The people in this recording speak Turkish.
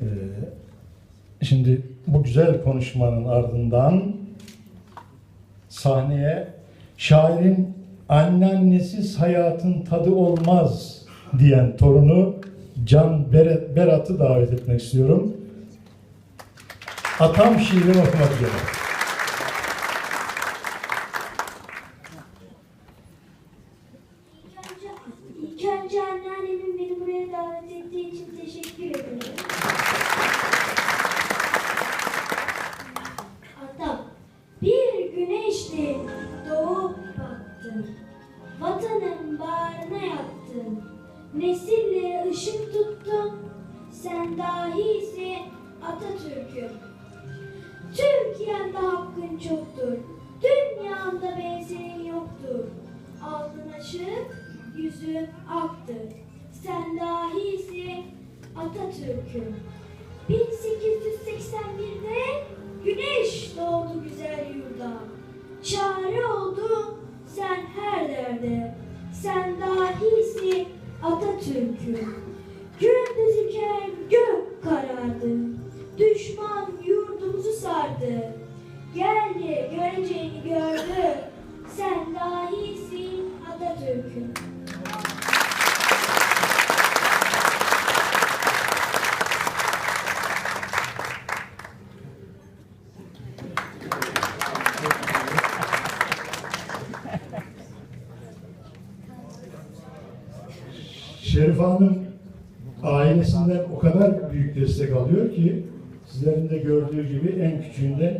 Ee, şimdi bu güzel konuşmanın ardından sahneye şairin anneannesiz hayatın tadı olmaz diyen torunu Can Berat, Berat'ı davet etmek istiyorum. Atam şiirini okumak üzere. İlk önce anneannemin beni buraya davet ettiği için teşekkür ederim. Nesillere ışık tuttun. Sen dahisin Atatürk'üm. Türkiye'mde hakkın çoktur. Dünyamda benzerin yoktur. Alnın açık, yüzün aktır. Sen dahisin Atatürk'üm. 1881'de Atatürk'üm. Gündüzüken gök karardı. Düşman yurdumuzu sardı. Geldi göreceğini gördü. Sen dahisin Atatürk'üm. Şerife Hanım ailesinden o kadar büyük destek alıyor ki sizlerin de gördüğü gibi en küçüğünde